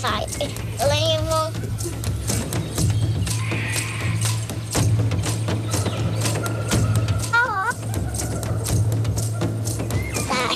ใสอะไรมองตาย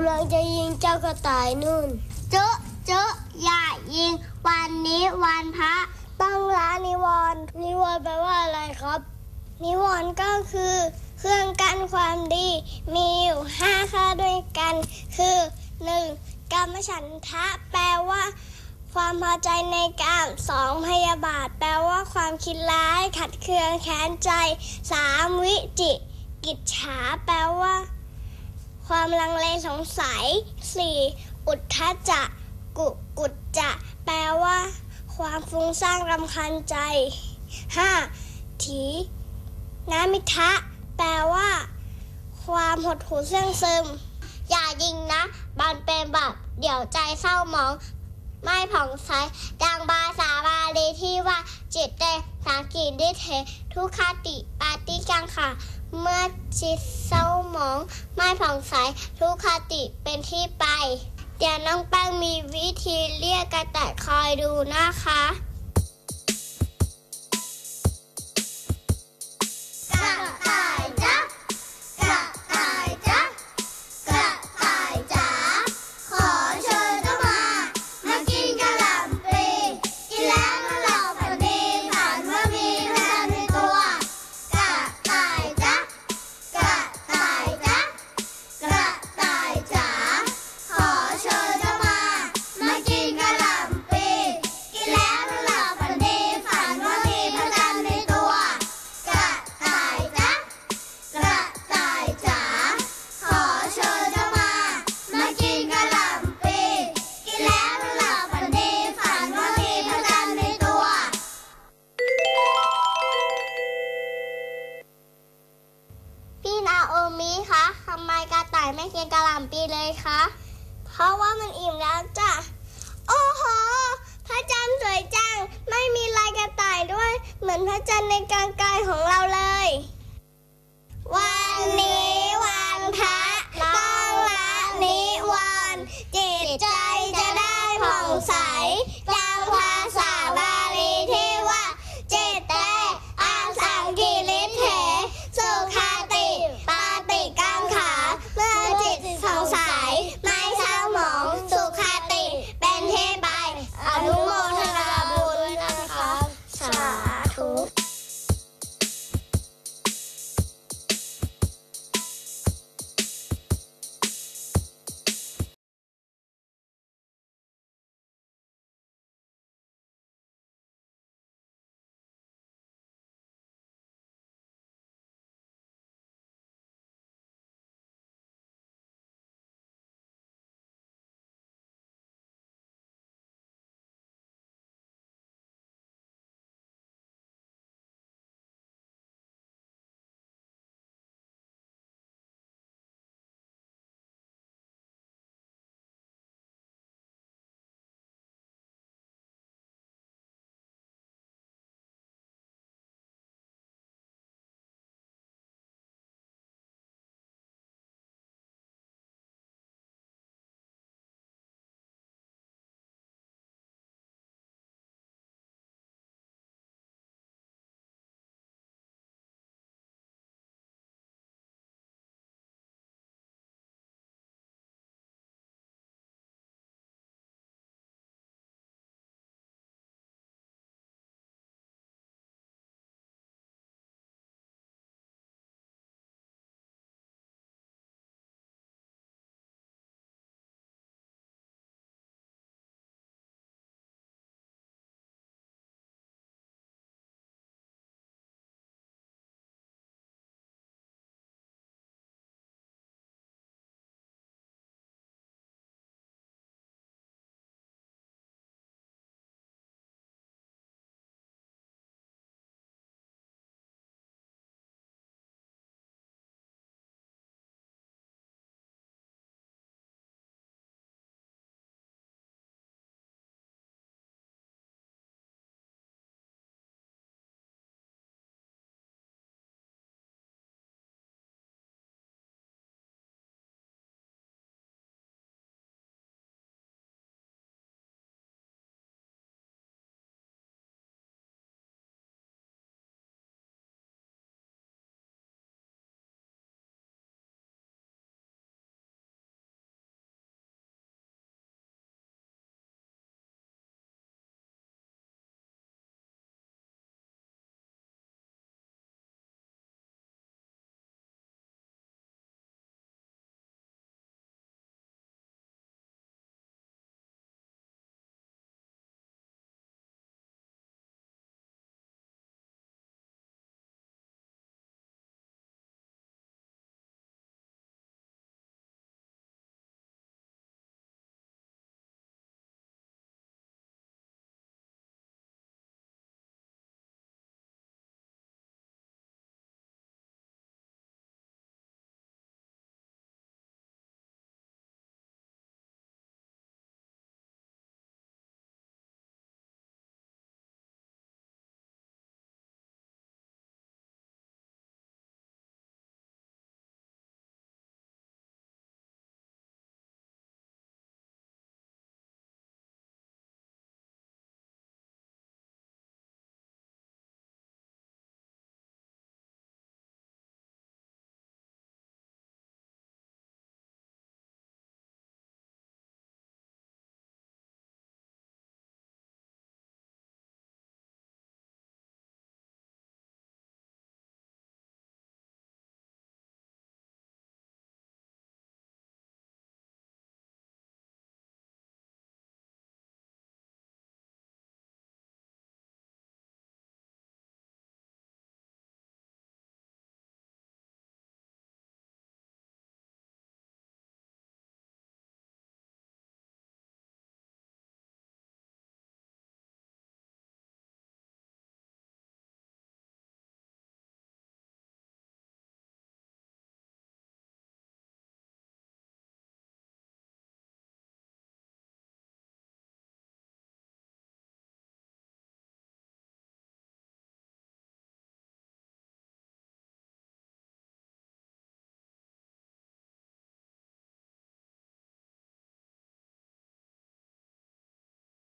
ำลังจะยิงเจ้ากระต่ายนู่น เจ๊ะเจ๊ะอย่ายิง วันนี้วันพระต้องละนิวรณ์นิวรณ์แปลว่าอะไรครับ นิวรณ์ก็คือ เครื่องกั้นความดี มีอยู่ห้าข้อด้วยกัน คือหนึ่งกรรมฉันทะแปลว่า ความพอใจในกามสองพยาบาท แปลว่าความคิดร้ายขัดเคืองแค้นใจสามวิจิกิจฉาแปลว่า ความลังเลสงสัย 4. อุทธจะกุกุจจะ แปลว่า ความฟุ้งซ่านรำคาญใจ 5. ถีนามิทะ แปลว่า ความหดหู่เสื่องซึม อย่ายิงนะบันเป็นบาปเดี๋ยวใจเศร้าหมอง ไม่ผ่องใสดังบาสาบาลีที่ว่าจิตเตสากินดิเท ทุกขติปาติกังค่ะ เมื่อจิตเศร้าหมอง ไม่ผ่องใส ทุกขติเป็นที่ไป เดี๋ยวน้องแป้งมีวิธีเรียกกระแตคอยดูนะคะ นาโอมิคะทำไมกระต่ายไม่กินกะหล่ำปีเลยคะ เพราะว่ามันอิ่มแล้วจ้ะ โอ้โห พระจันทร์สวยจัง ไม่มีลายกระต่ายด้วย เหมือนพระจันทร์ในกลางกายของเราเลย